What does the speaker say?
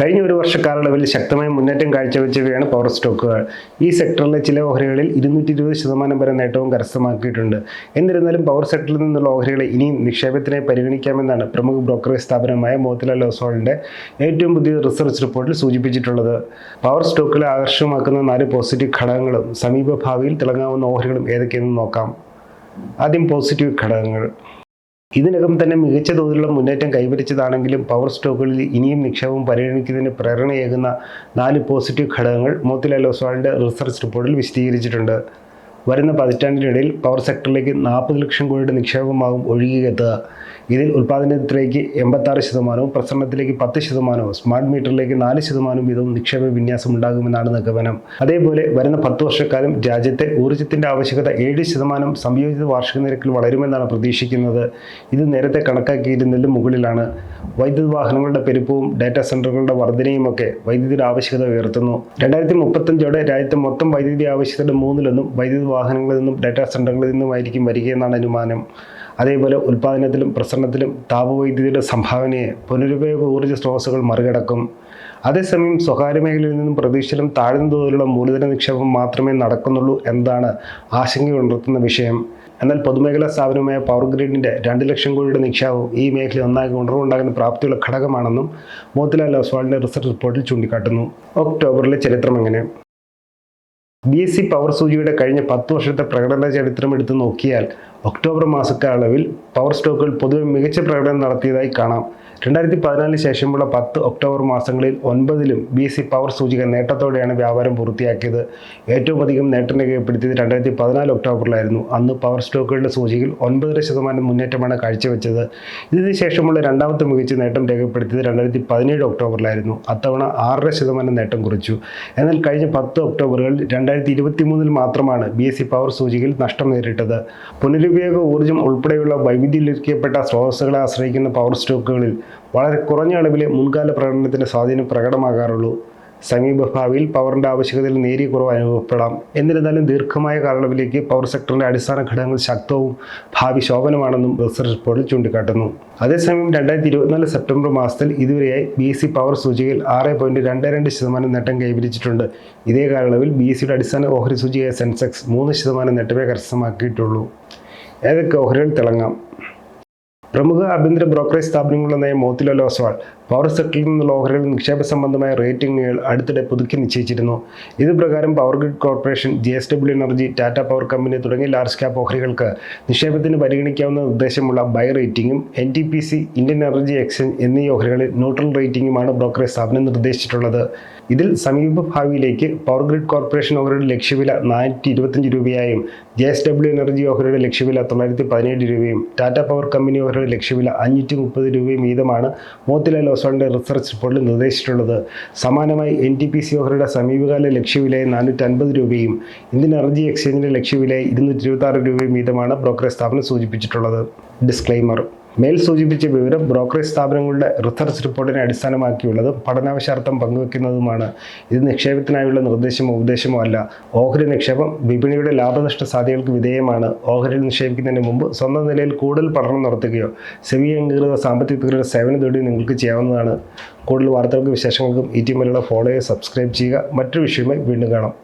കഴിഞ്ഞ ഒരു വർഷക്കാലയളവിൽ ശക്തമായ മുന്നേറ്റം കാഴ്ചവെച്ചവയാണ് പവർ സ്റ്റോക്കുകൾ ഈ സെക്ടറിലെ ചില ഓഹരികളിൽ ഇരുന്നൂറ്റി ഇരുപത് ശതമാനം വരെ നേട്ടവും കരസ്ഥമാക്കിയിട്ടുണ്ട്. എന്നിരുന്നാലും പവർ സെക്ടറിൽ നിന്നുള്ള ഓഹരികളെ ഇനിയും നിക്ഷേപത്തിനായി പരിഗണിക്കാമെന്നാണ് പ്രമുഖ ബ്രോക്കറേജ് സ്ഥാപനമായ മോത്തിലാൽ ഒസോളിന്റെ ഏറ്റവും പുതിയ റിസർച്ച് റിപ്പോർട്ടിൽ സൂചിപ്പിച്ചിട്ടുള്ളത്. പവർ സ്റ്റോക്കുകളെ ആകർഷകമാക്കുന്ന നാല് പോസിറ്റീവ് ഘടകങ്ങളും സമീപഭാവിയിൽ തിളങ്ങാവുന്ന ഓഹരികളും ഏതൊക്കെയെന്ന് നോക്കാം. ആദ്യം പോസിറ്റീവ് ഘടകങ്ങൾ. ഇതിനകം തന്നെ മികച്ച തോതിലുള്ള മുന്നേറ്റം കൈവരിച്ചതാണെങ്കിലും പവർ സ്റ്റോക്കുകളിൽ ഇനിയും നിക്ഷേപം പരിഗണിക്കുന്നതിന് പ്രേരണയേകുന്ന നാല് പോസിറ്റീവ് ഘടകങ്ങൾ മോത്തിലാൽ ഒസ്വാളിന്റെ റിസർച്ച് റിപ്പോർട്ടിൽ വിശദീകരിച്ചിട്ടുണ്ട്. വരുന്ന പതിറ്റാണ്ടിനിടയിൽ പവർ സെക്ടറിലേക്ക് നാൽപ്പത് ലക്ഷം കോടിയുടെ നിക്ഷേപമാകും ഒഴുകിയെത്തുക ഇതിൽ ഉൽപ്പാദനത്തിലേക്ക് എൺപത്താറ് ശതമാനവും പ്രസരണത്തിലേക്ക് പത്ത് ശതമാനവും സ്മാർട്ട് മീറ്ററിലേക്ക് നാല് ശതമാനവും വീതവും നിക്ഷേപ വിന്യാസം ഉണ്ടാകുമെന്നാണ് നിഗമനം. അതേപോലെ വരുന്ന പത്ത് വർഷക്കാലം രാജ്യത്തെ ഊർജത്തിന്റെ ആവശ്യകത ഏഴ് ശതമാനം സംയോജിത വാർഷിക നിരക്കിൽ വളരുമെന്നാണ് പ്രതീക്ഷിക്കുന്നത്. ഇത് നേരത്തെ കണക്കാക്കിയിരുന്നതിലും മുകളിലാണ്. വൈദ്യുത വാഹനങ്ങളുടെ പെരുപ്പവും ഡാറ്റാ സെന്ററുകളുടെ വർധനയുമൊക്കെ വൈദ്യുതിയുടെ ആവശ്യകത ഉയർത്തുന്നു. രണ്ടായിരത്തി മുപ്പത്തഞ്ചോടെ രാജ്യത്തെ മൊത്തം വൈദ്യുതി ആവശ്യകതയുടെ മൂന്നിലൊന്നും വൈദ്യുത വാഹനങ്ങളിൽ നിന്നും ഡാറ്റാ സെന്ററുകളിൽ നിന്നുമായിരിക്കും വരികയെന്നാണ് അനുമാനം. അതേപോലെ ഉൽപ്പാദനത്തിലും പ്രസരണത്തിലും താപവൈദ്യുതിയുടെ സംഭാവനയെ പുനരുപയോഗ ഊർജ സ്രോതസ്സുകൾ മറികടക്കും. അതേസമയം സ്വകാര്യ മേഖലയിൽ നിന്നും പ്രതീക്ഷയിലും താഴ്ന്ന തോതിലുള്ള മൂലധന നിക്ഷേപം മാത്രമേ നടക്കുന്നുള്ളൂ എന്നതാണ് ആശങ്കയുണർത്തുന്ന വിഷയം. എന്നാൽ പൊതുമേഖലാ സ്ഥാപനമായ പവർ ഗ്രിഡിന്റെ രണ്ട് ലക്ഷം കോടിയുടെ നിക്ഷേപം ഈ മേഖല ഒന്നാകെ ഉണർവുണ്ടാകുന്ന പ്രാപ്തിയുള്ള ഘടകമാണെന്നും മോത്തിലാൽ ഒസ്വാളിന്റെ റിസർച്ച് റിപ്പോർട്ടിൽ ചൂണ്ടിക്കാട്ടുന്നു. ഒക്ടോബറിലെ ചരിത്രം എങ്ങനെ? ബി എസ് സി പവർ സൂചിയുടെ കഴിഞ്ഞ പത്ത് വർഷത്തെ പ്രകടന ചരിത്രം എടുത്തു നോക്കിയാൽ ഒക്ടോബർ മാസക്കാലയളവിൽ പവർ സ്റ്റോക്കുകൾ പൊതുവെ മികച്ച പ്രകടനം നടത്തിയതായി കാണാം. രണ്ടായിരത്തി പതിനാലിന് ശേഷമുള്ള പത്ത് ഒക്ടോബർ മാസങ്ങളിൽ ഒൻപതിലും ബി സി പവർ സൂചിക നേട്ടത്തോടെയാണ് വ്യാപാരം പൂർത്തിയാക്കിയത്. ഏറ്റവും അധികം നേട്ടം രേഖപ്പെടുത്തിയത് രണ്ടായിരത്തി പതിനാല് ഒക്ടോബറിലായിരുന്നു. അന്ന് പവർ സ്റ്റോക്കുകളുടെ സൂചികയിൽ ഒൻപതര ശതമാനം മുന്നേറ്റമാണ് കാഴ്ചവെച്ചത്. ഇതിനുശേഷമുള്ള രണ്ടാമത്തെ മികച്ച നേട്ടം രേഖപ്പെടുത്തിയത് രണ്ടായിരത്തി പതിനേഴ് ഒക്ടോബറിലായിരുന്നു. അത്തവണ ആറര ശതമാനം നേട്ടം കുറിച്ചു. എന്നാൽ കഴിഞ്ഞ പത്ത് ഒക്ടോബറുകളിൽ രണ്ടായിരത്തി ഇരുപത്തി മൂന്നിൽ മാത്രമാണ് ബി എസ് സി പവർ സൂചികയിൽ നഷ്ടം നേരിട്ടത്. പുനരുപയോഗ ഊർജം ഉൾപ്പെടെയുള്ള വൈവിധ്യവൽക്കരിക്കപ്പെട്ട സ്രോതസ്സുകളെ ആശ്രയിക്കുന്ന പവർ സ്റ്റോക്കുകളിൽ വളരെ കുറഞ്ഞ അളവിലെ മുൻകാല പ്രകടനത്തിന്റെ സ്വാധീനം പ്രകടമാകാറുള്ളൂ. സമീപഭാവിയിൽ പവറിന്റെ ആവശ്യകതയിൽ നേരിയ കുറവ് അനുഭവപ്പെടാം. എന്നിരുന്നാലും ദീർഘമായ കാലയളവിലേക്ക് പവർ സെക്ടറിന്റെ അടിസ്ഥാന ഘടകങ്ങൾ ശക്തവും ഭാവി ശോഭനമാണെന്നും റിസർച്ച് റിപ്പോർട്ടിൽ ചൂണ്ടിക്കാട്ടുന്നു. അതേസമയം രണ്ടായിരത്തി ഇരുപത്തിനാല് സെപ്റ്റംബർ മാസത്തിൽ ഇതുവരെയായി ബി എസ് സി പവർ സൂചികയിൽ ആറ് പോയിന്റ് രണ്ട് രണ്ട് ശതമാനം നേട്ടം കൈവരിച്ചിട്ടുണ്ട്. ഇതേ കാലയളവിൽ ബി എസ് സിയുടെ അടിസ്ഥാന ഓഹരി സൂചികയായ സെൻസെക്സ് മൂന്ന് ശതമാനം നേട്ടമേ കരസ്ഥമാക്കിയിട്ടുള്ളൂ. ഏതൊക്കെ ഓഹരികൾ തിളങ്ങാം? പ്രമുഖ ആഭ്യന്തര ബ്രോക്കറേജ് സ്ഥാപനങ്ങളായ മോത്തിലാൽ ഒസ്വാൾ പവർ സെക്ടറിൽ നിന്നുള്ള ഓഹരികൾ നിക്ഷേപ സംബന്ധമായ റേറ്റിംഗുകൾ അടുത്തിടെ പുതുക്കി നിശ്ചയിച്ചിരുന്നു. ഇത് പ്രകാരം power grid corporation J S W energy Tata power company തുടങ്ങിയ ലാർജ് ക്യാപ് ഓഹരികൾക്ക് നിക്ഷേപത്തിന് പരിഗണിക്കാവുന്ന നിർദ്ദേശമുള്ള ബൈ റേറ്റിംഗും N T P C Indian energy exchange എന്നീ ഓഹരികളിൽ ന്യൂട്രൽ റേറ്റിംഗുമാണ് ബ്രോക്കറേജ് സ്ഥാപനം നിർദ്ദേശിച്ചിട്ടുള്ളത്. ഇതിൽ സമീപ ഭാവിയിലേക്ക് പവർ ഗ്രിഡ് കോർപ്പറേഷൻ ഓഹരിയുടെ ലക്ഷ്യവില നാനൂറ്റി ഇരുപത്തഞ്ച് രൂപയായും ജെ എസ് ഡബ്ല്യു എനർജി ഓഹരിയുടെ ലക്ഷ്യവില തൊള്ളായിരത്തി പതിനേഴ് രൂപയും ടാറ്റ പവർ കമ്പനി ഓഹരിയുടെ ലക്ഷ്യവില അഞ്ഞൂറ്റി മുപ്പത് രൂപയും വീതമാണ് മോത്തിലാൽ ഓസ്വാളിന്റെ റിസർച്ച് റിപ്പോർട്ടിൽ നിർദ്ദേശിച്ചിട്ടുള്ളത്. സമാനമായി എൻ ടി പി സി ഓഹരിയുടെ സമീപകാല ലക്ഷ്യവിലയായി നാനൂറ്റി അൻപത് രൂപയും ഇന്ത്യൻ എനർജി എക്സ്ചേഞ്ചിന്റെ ലക്ഷ്യവിലയായി ഇരുന്നൂറ്റി ഇരുപത്തി രൂപയും വീതമാണ് ബ്രോക്കറേജ് സ്ഥാപനം സൂചിപ്പിച്ചിട്ടുള്ളത്. ഡിസ്ക്ലൈമർ മേൽ സൂചിപ്പിച്ച വിവരം ബ്രോക്കറേജ് സ്ഥാപനങ്ങളുടെ റിസർച്ച് റിപ്പോർട്ടിനെ അടിസ്ഥാനമാക്കിയുള്ളതും പഠനാവശ്യാർത്ഥം പങ്കുവെക്കുന്നതുമാണ്. ഇത് നിക്ഷേപത്തിനായുള്ള നിർദ്ദേശമോ ഉപദേശമോ അല്ല. ഓഹരി നിക്ഷേപം വിപണിയുടെ ലാഭനഷ്ട സാധ്യതകൾക്ക് വിധേയമാണ്. ഓഹരിയിൽ നിക്ഷേപിക്കുന്നതിന് മുമ്പ് സ്വന്തം നിലയിൽ കൂടുതൽ പഠനം നടത്തുകയോ സെവി അംഗീകൃത സാമ്പത്തിക വിദഗ്ധരുടെ സേവനം തേടി നിങ്ങൾക്ക് ചെയ്യാവുന്നതാണ്. കൂടുതൽ വാർത്തകൾക്കും വിശേഷങ്ങൾക്കും ഈ ഫോളോ ചെയ്യുക സബ്സ്ക്രൈബ് ചെയ്യുക. മറ്റൊരു വിഷയമായി വീണ്ടും കാണാം.